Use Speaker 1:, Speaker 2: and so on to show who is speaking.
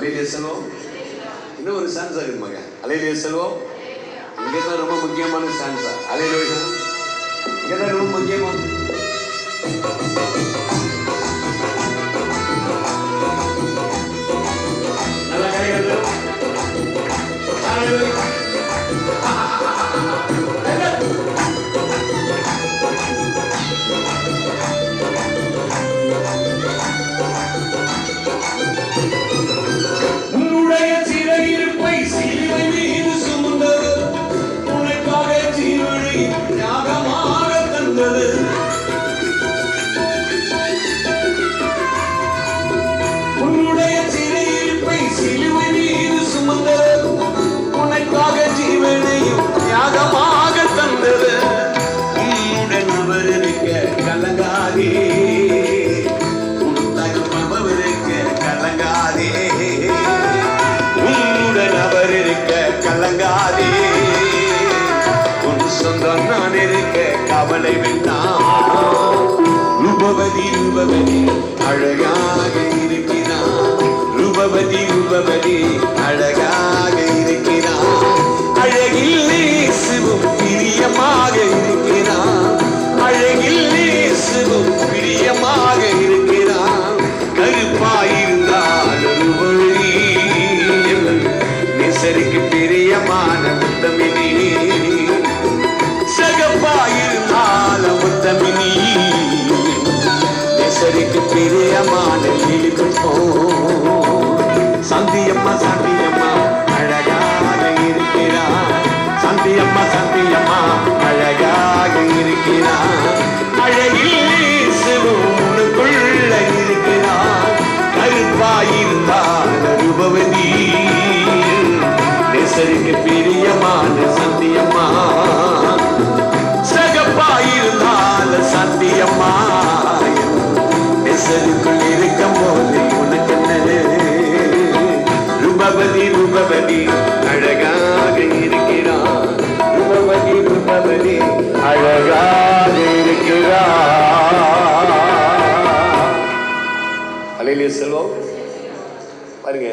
Speaker 1: அலையிலே செல்வம். இன்னும் ஒரு சான்ஸ் இருக்குது மகன் அலையிலே செல்வம். இங்கே தான் ரொம்ப முக்கியமான சான்ஸா அலையிலே இங்கே தான் ரொம்ப முக்கியமான அவளை கவலை ரூபவதி ரூபவதி அழகாக இருக்கிறான். ரூபவதி ரூபவதி அழகாக ஈஸ்வரிக்கு பிரியமான இழுக்கு போ. சந்தியம்மா சந்தியம்மா அழகாக இருக்கிறார். சந்தியம்மா சந்தியம்மா அழகாக இருக்கிறார். அழகில் உனக்குள்ள இருக்கிறார். கருப்பாயிருந்தார் அனுபவதி நெசருக்கு செல்வம். பாருங்க.